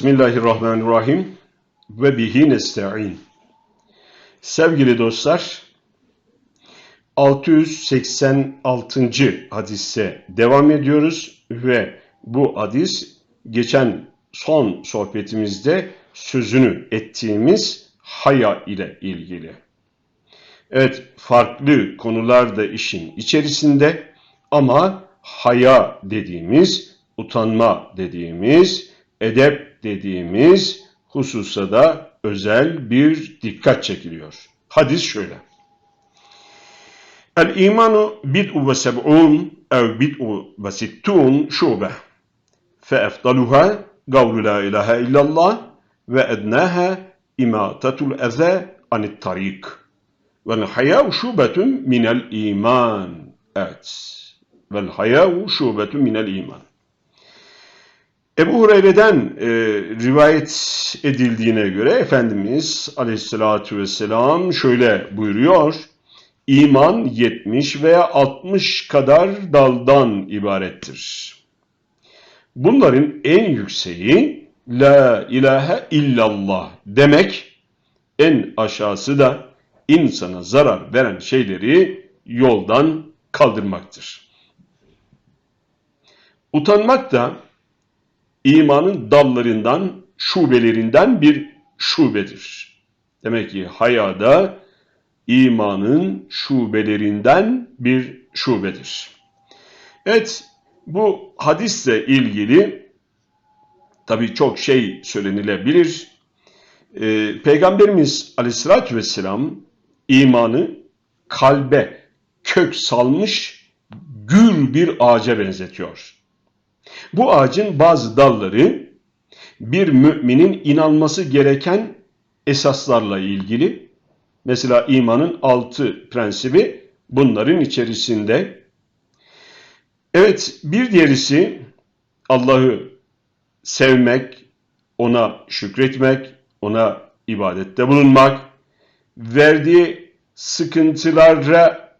Bismillahirrahmanirrahim ve bihi nesta'in. Sevgili dostlar, 686. hadise devam ediyoruz ve bu hadis geçen son sohbetimizde sözünü ettiğimiz haya ile ilgili. Evet, farklı konular da işin içerisinde ama haya dediğimiz, utanma dediğimiz, edep dediğimiz hususa da özel bir dikkat çekiliyor. Hadis şöyle. El imanu bid'u ve seb'un ev bid'u ve sittun şube. Fe efdaluha gavlu la ilahe illallah ve ednaha imatatul eze anit tarik. Vel hayâ'u şubetun minel iman. Evet. Vel hayâ'u şubetun minel iman. Ebu Hureyre'den e, rivayet edildiğine göre Efendimiz aleyhissalatü vesselam şöyle buyuruyor. İman 70 veya 60 kadar daldan ibarettir. Bunların en yükseği La ilahe illallah demek, en aşağısı da insana zarar veren şeyleri yoldan kaldırmaktır. Utanmak da imanın dallarından, şubelerinden bir şubedir. Demek ki hayada imanın şubelerinden bir şubedir. Evet, bu hadisle ilgili tabii çok şey söylenilebilir. Ee, Peygamberimiz aleyhissalatü vesselam imanı kalbe kök salmış gür bir ağaca benzetiyor. Bu ağacın bazı dalları bir müminin inanması gereken esaslarla ilgili. Mesela imanın altı prensibi bunların içerisinde. Evet bir diğerisi Allah'ı sevmek, ona şükretmek, ona ibadette bulunmak, verdiği sıkıntılara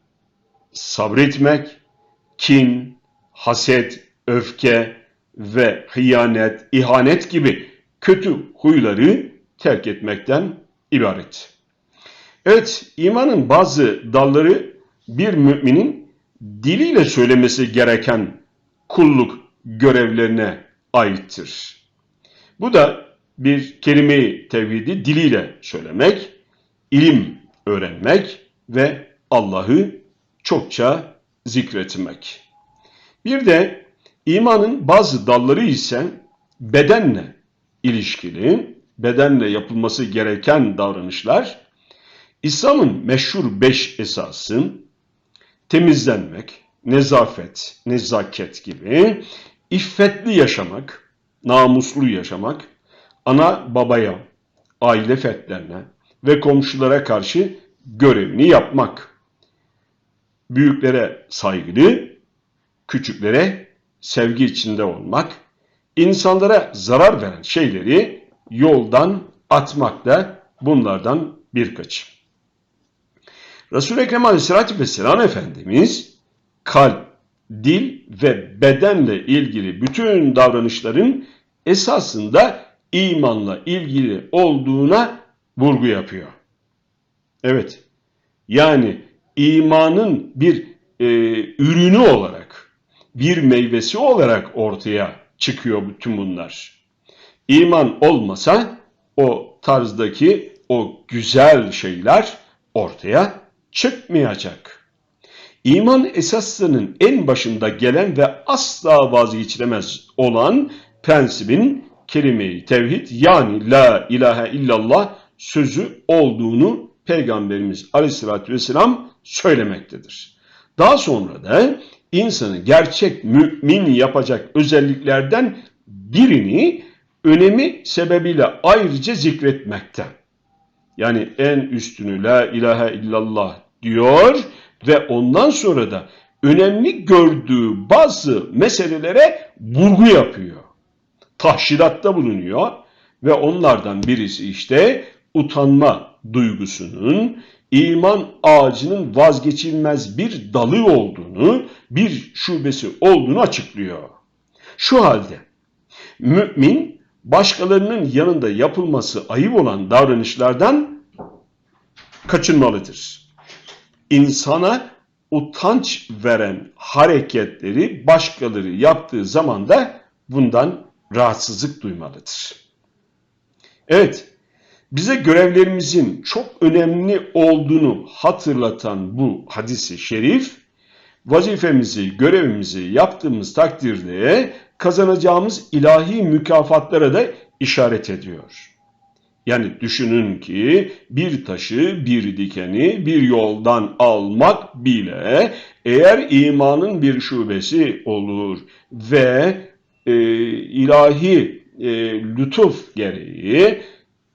sabretmek, kin, haset, öfke ve hıyanet, ihanet gibi kötü huyları terk etmekten ibaret. Evet, imanın bazı dalları bir müminin diliyle söylemesi gereken kulluk görevlerine aittir. Bu da bir kelime-i tevhidi diliyle söylemek, ilim öğrenmek ve Allah'ı çokça zikretmek. Bir de imanın bazı dalları ise bedenle ilişkili, bedenle yapılması gereken davranışlar, İslam'ın meşhur beş esası, temizlenmek, nezafet, nezaket gibi, iffetli yaşamak, namuslu yaşamak, ana babaya, aile fertlerine ve komşulara karşı görevini yapmak, büyüklere saygılı, küçüklere sevgi içinde olmak, insanlara zarar veren şeyleri yoldan atmak da bunlardan birkaçı. Resul-i Ekrem Aleyhisselatü Vesselam Efendimiz kalp, dil ve bedenle ilgili bütün davranışların esasında imanla ilgili olduğuna vurgu yapıyor. Evet, yani imanın bir e, ürünü olarak, bir meyvesi olarak ortaya çıkıyor bütün bunlar. İman olmasa o tarzdaki o güzel şeyler ortaya çıkmayacak. İman esaslarının en başında gelen ve asla vazgeçilemez olan prensibin kelime-i tevhid yani la ilahe illallah sözü olduğunu Peygamberimiz aleyhissalatü vesselam söylemektedir. Daha sonra da insanı gerçek mümin yapacak özelliklerden birini önemi sebebiyle ayrıca zikretmekte. Yani en üstünü la ilahe illallah diyor ve ondan sonra da önemli gördüğü bazı meselelere vurgu yapıyor. Tahşidatta bulunuyor ve onlardan birisi işte utanma duygusunun iman ağacının vazgeçilmez bir dalı olduğunu, bir şubesi olduğunu açıklıyor. Şu halde mümin başkalarının yanında yapılması ayıp olan davranışlardan kaçınmalıdır. İnsana utanç veren hareketleri başkaları yaptığı zaman da bundan rahatsızlık duymalıdır. Evet, bize görevlerimizin çok önemli olduğunu hatırlatan bu hadisi şerif, vazifemizi, görevimizi yaptığımız takdirde kazanacağımız ilahi mükafatlara da işaret ediyor. Yani düşünün ki bir taşı, bir dikeni bir yoldan almak bile eğer imanın bir şubesi olur ve e, ilahi e, lütuf gereği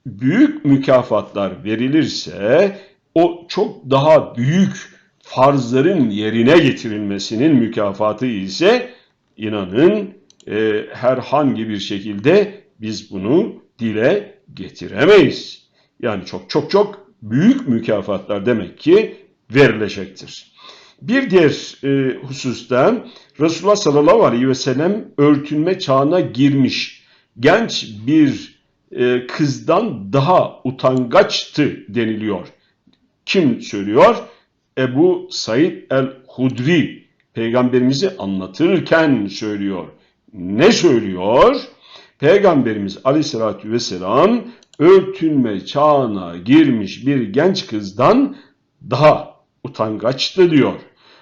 büyük mükafatlar verilirse o çok daha büyük farzların yerine getirilmesinin mükafatı ise inanın e, herhangi bir şekilde biz bunu dile getiremeyiz. Yani çok çok çok büyük mükafatlar demek ki verilecektir. Bir diğer e, hususta Resulullah sallallahu aleyhi ve sellem örtünme çağına girmiş genç bir e, kızdan daha utangaçtı deniliyor. Kim söylüyor? Ebu Said el-Hudri peygamberimizi anlatırken söylüyor. Ne söylüyor? Peygamberimiz aleyhissalatü vesselam örtünme çağına girmiş bir genç kızdan daha utangaçtı diyor.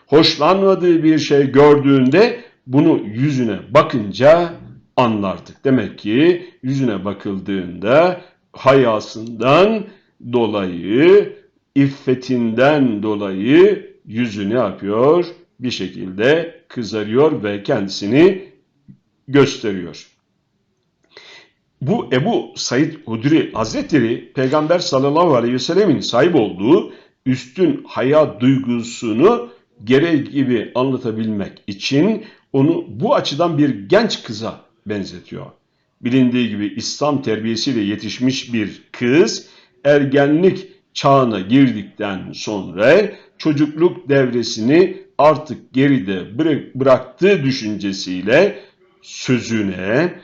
Hoşlanmadığı bir şey gördüğünde bunu yüzüne bakınca anlardık. Demek ki yüzüne bakıldığında hayasından dolayı, iffetinden dolayı yüzü ne yapıyor? Bir şekilde kızarıyor ve kendisini gösteriyor. Bu Ebu Said Hudri Hazretleri Peygamber sallallahu aleyhi ve sellemin sahip olduğu üstün haya duygusunu gereği gibi anlatabilmek için onu bu açıdan bir genç kıza benzetiyor. Bilindiği gibi İslam terbiyesiyle yetişmiş bir kız ergenlik çağına girdikten sonra çocukluk devresini artık geride bıraktığı düşüncesiyle sözüne,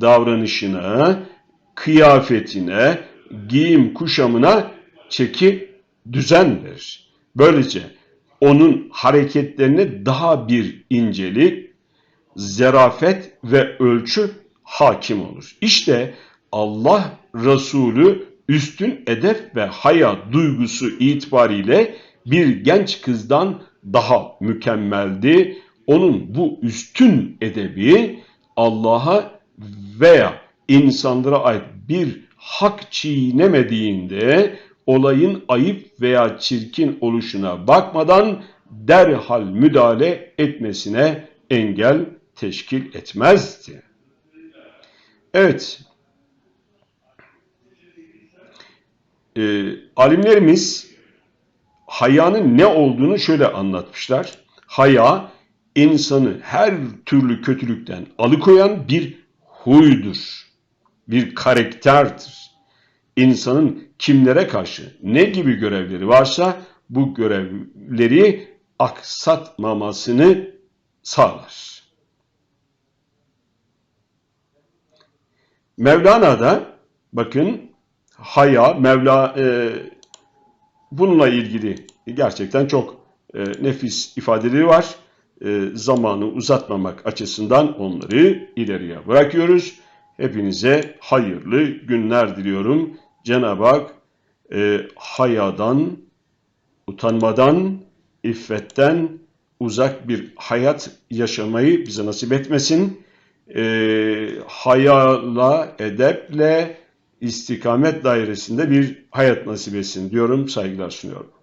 davranışına, kıyafetine, giyim kuşamına çeki düzen verir. Böylece onun hareketlerine daha bir incelik, zerafet ve ölçü hakim olur. İşte Allah Resulü üstün edep ve haya duygusu itibariyle bir genç kızdan daha mükemmeldi. Onun bu üstün edebi Allah'a veya insanlara ait bir hak çiğnemediğinde olayın ayıp veya çirkin oluşuna bakmadan derhal müdahale etmesine engel teşkil etmezdi. Evet, e, alimlerimiz hayanın ne olduğunu şöyle anlatmışlar. Haya insanı her türlü kötülükten alıkoyan bir huydur, bir karakterdir. İnsanın kimlere karşı ne gibi görevleri varsa bu görevleri aksatmamasını sağlar. Mevlana'da bakın haya, Mevla e, bununla ilgili gerçekten çok e, nefis ifadeleri var. E, zamanı uzatmamak açısından onları ileriye bırakıyoruz. Hepinize hayırlı günler diliyorum. Cenab-ı Hak e, hayadan, utanmadan, iffetten uzak bir hayat yaşamayı bize nasip etmesin. E, hayala, edeple, istikamet dairesinde bir hayat nasip etsin diyorum, saygılar sunuyorum.